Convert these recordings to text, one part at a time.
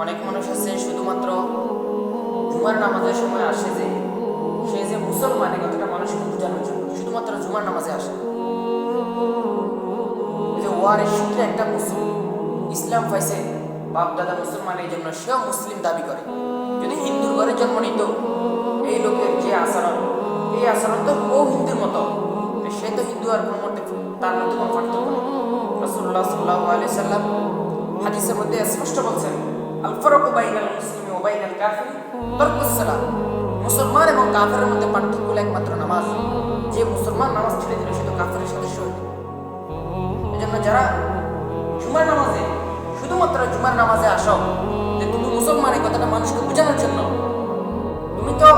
অনেক মানুষ আছে শুধুমাত্র জুমার নামাজের সময় আসে যে, সে যে মুসলমান এই কথাটা মানুষকে বোঝানোর জন্য। শুধুমাত্র জুমার নামাজে আসে। যে ওয়ারের সূত্রে একটা মুসলিম, ইসলাম পাইছে বাপ দাদা মুসলমান, এই জন্য সেও মুসলিম দাবি করে। যদি হিন্দুর ঘরে জন্ম নিত, এই লোকের যে আচরণ, এই আচরণ তো ও হিন্দুর মতো। সে তো হিন্দু আর কোন মধ্যে তার মধ্যে কোনো পার্থক্য নেই। রসুল্লাহ সাল্লাহ আলি সাল্লাম হাদিসের মধ্যে স্পষ্ট বলছেন আল ফরক বাইনাল মুসলিম ও বাইনাল কাফির মুসলমান এবং কাফেরের মধ্যে পার্থক্য হলো একমাত্র নামাজ। যে মুসলমান নামাজ ছেড়ে দিল, সে তো কাফেরের সদস্য হইল এজন্য যারা জুমার নামাজে, শুধুমাত্র জুমার নামাজে আসো, যে তুমি মুসলমান, এই কথাটা মানুষকে বোঝানোর জন্য। তুমি তো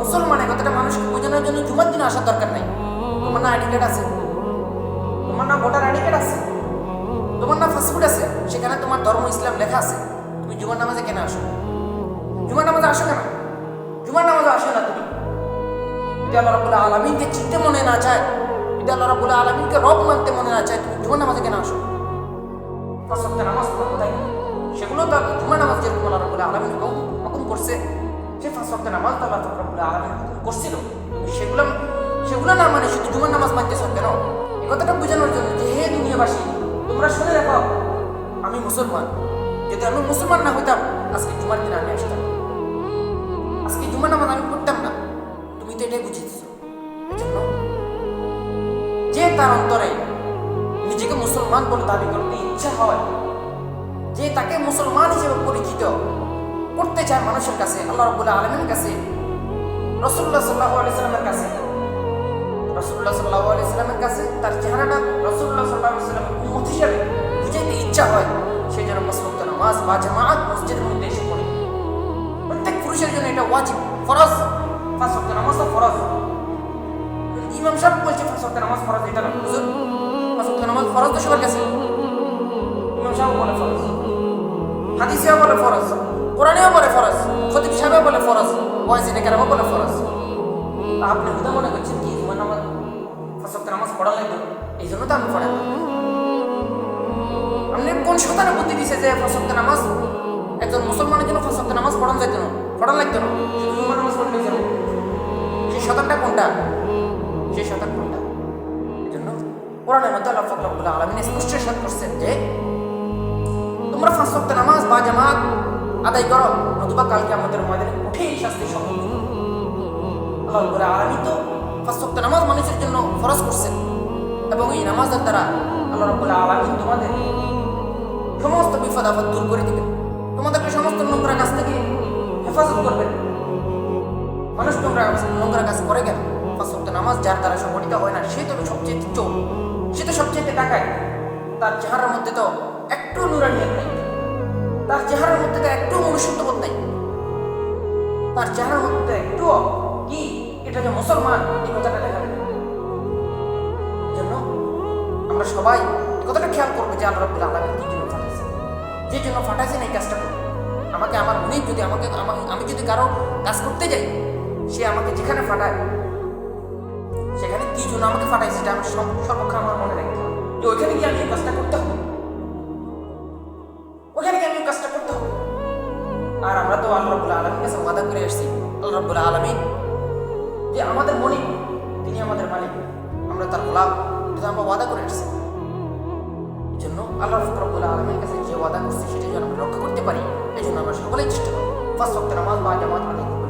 মুসলমান, এই কথাটা মানুষকে বোঝানোর জন্য জুমার দিন আসার দরকার নাই। তোমার না আইডি কার্ড আছে? তোমার না ভোটার আইডি কার্ড আছে? তোমার না ফাস্টফুড আছে? সেখানে তোমার ধর্ম, ইসলাম লেখা আছে। তুমি জুমার নামাজে কেন আসো? জুমার নামাজে আসো কেন? জুমার নামাজে আসো না তুমি। যদি আল্লাহ রাবুল্লাহ আলমিনকে চিনতে মনে না চায়। যদি আল্লাহ রাবুল্লাহ আলমিনকে রব মানতে মনে না চায় তুমি জুমার নামাজে কেন আসো? প্রসক্তে নামাজ পড়ো কোথায় সেগুলো তো জুমার নামাজ যেরকম আল্লাহ রাবুল্লাহ আলমিন হুকুম করছে, সে ফাঁসক্তে নামাজ তো আল্লাহ রাবুল্লাহ আলমিন হুকুম করছিল। সেগুলো সেগুলো না মানে শুধু জুমার নামাজ মানতেছ কেন? এই কথাটা বোঝানোর জন্য যে হে দুনিয়াবাসী, তোমরা শুনে রাখো, আমি মুসলমান। যদি আমি মুসলমান না হইতাম, আজকে জুমার দিন আমি আসতাম। আজকে জুমার নামাজ আমি পড়তাম না। তুমি তো এটাই এজন্য যে তার অন্তরে নিজেকে মুসলমান বলে দাবি করতে ইচ্ছা হয়, যে তাকে মুসলমান হিসেবে পরিচিত করতে চায় মানুষের কাছে, আল্লাহ রবুল্লাহ আলমের কাছে রসুল্লাহ সাল্লাহ আলাইসালামের কাছে রসুল্লাহ সাল্লাহ আলাইসালামের কাছে তার চেহারাটা রসুল্লাহ সাল্লাহ আলাইসালামের উম্মত হিসেবে বুঝাইতে ইচ্ছা হয় সেই জন্য মসলুক নামাজ বা জামাত মসজিদের মধ্যে এসে পড়ে। প্রত্যেক পুরুষের জন্য এটা ওয়াজিব, ফরজ। পাঁচ ওয়াক্ত নামাজ তো ফরজ। ইমাম সাহেব বলছে পাঁচ নামাজ ফরজ, এটা না হুজুর? পাঁচ ওয়াক্ত নামাজ ফরজ তো সবার কাছে। ইমাম সাহেব বলে ফরজ। হাদিসিয়া বলে ফরজ। কোরআনেও বলে ফরজ। খতিব সাহেব বলে ফরজ। ওয়াজিনে কেরামও বলে ফরজ। আপনি হুদা মনে করছেন কি জুমার নামাজ পাঁচ নামাজ পড়া লাগবে? এই জন্য তো আমি পড়াই। আপনি কোন শতানে বুদ্ধি দিছে যে ওয়াক্ত নামাজ? একজন মুসলমানের জন্য ওয়াক্ত নামাজ পড়ানো যাইতো না। পড়ানো লাগতো না। নামাজ যাবে সেই শতানটা কোনটা? সেই শতান কোনটা? এই জন্য কোরআনের মধ্যে আল্লাহ ফকরাবুল্লাহ আলমিন স্পষ্ট সাত করছেন যে, তোমরা ওয়াক্ত নামাজ বা জামাত আদায় করো, নতুবা কালকে আমাদের ময়দানে কঠিন শাস্তি সম্ভব আল্লাহ রব্বুল তো ওয়াক্ত নামাজ মানুষের জন্য ফরজ করছেন। এবং এই নামাজের দ্বারা আল্লাহ রব্বুল আলামিন তোমাদের সমস্ত বিপদ আপদ দূর করে দিবেন। তোমাদেরকে সমস্ত নোংরা কাজ থেকে হেফাজত করবেন। মানুষ নোংরা নোংরা কাজ করে কেন পাঁচ নামাজ, যার দ্বারা সংগঠিত হয় না, সে তো সবচেয়ে চোখ সে তো সবচেয়ে টাকায়। তার চেহারার মধ্যে তো একটু নুরানিয়ত নেই। তার চেহারার মধ্যে তো একটু মনুষ্যত্ববোধ নেই। তার চেহারার মধ্যে একটু কি? এটা যে মুসলমান, এই কথাটা দেখা যায় জন্য আমরা সবাই কথাটা খেয়াল করব যে আল্লাহ রব্বুল আলমিন কি যে জন্য ফাটাইছেন এই কাজটা করব আমাকে আমার মনে যদি আমাকে আমি যদি কারও কাজ করতে যাই, সে আমাকে যেখানে ফাটায়, সেখানে কি জন্য আমাকে ফাটাইছে সেটা আমি সর্বক্ষণ আমার মনে হবে যে ওইখানে গিয়ে আমি এই কাজটা করতে হবে। ওইখানে গিয়ে আমি কাজটা করতে হবে। আর আমরা তো আল্লাহ রব্বুল আলমীর কাছে ওয়াদা করে আসছি, আল্লাহ রব্বুল আলমিন, যে আমাদের মনে, তিনি আমাদের মালিক, আমরা তার গোলাপ আমরা ওয়াদা করে আসছি। জন্য আল্লাহ রব্বুল আলমীর কাছে ওয়াদা করছি সেটা যেন আমরা রক্ষা করতে পারি, এই জন্য আমরা সকলেই চেষ্টা করি ফার্স্ট নামাজ বা জামাত আদায়।